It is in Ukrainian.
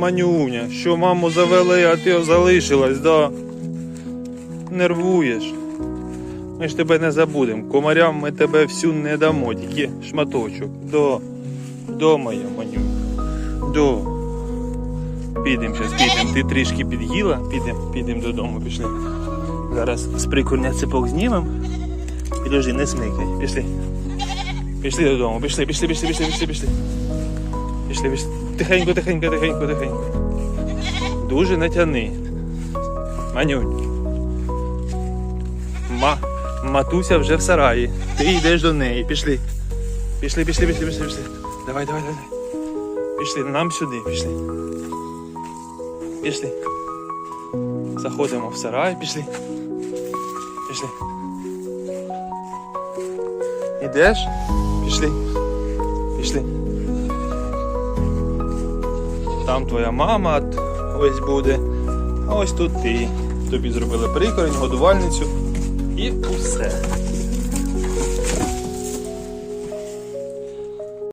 манюня, що маму завели, а ти залишилась, да? Нервуєш. Ми ж тебе не забудемо. Комарям ми тебе всю не дамо, тільки шматочок. До. До моя манюня. До. Підемо зараз, підемо. Ти трішки під'їла, підемо, підемо додому, пішли. Зараз з прикурня цепок знімемо. Підожди, не смикай. Пішли. Пішли додому, пішли, пішли, пішли, пішли, пішли, пішли. Пішли, пішли. Тихенько, тихенько, тихенько, тихенько. Дуже не тяни. Манюнь. Ма, матуся вже в сараї. Ти йдеш до неї. Пішли. Пішли, пішли, пішли, пішли, пішли. Давай, давай, давай. Пішли, нам сюди, пішли. Пішли. Заходимо в сарай, пішли. Пішли. Ідеш? Пішли. Пішли. Там твоя мама ось буде. А ось тут ти. Тобі зробили прикорень, годувальницю і усе.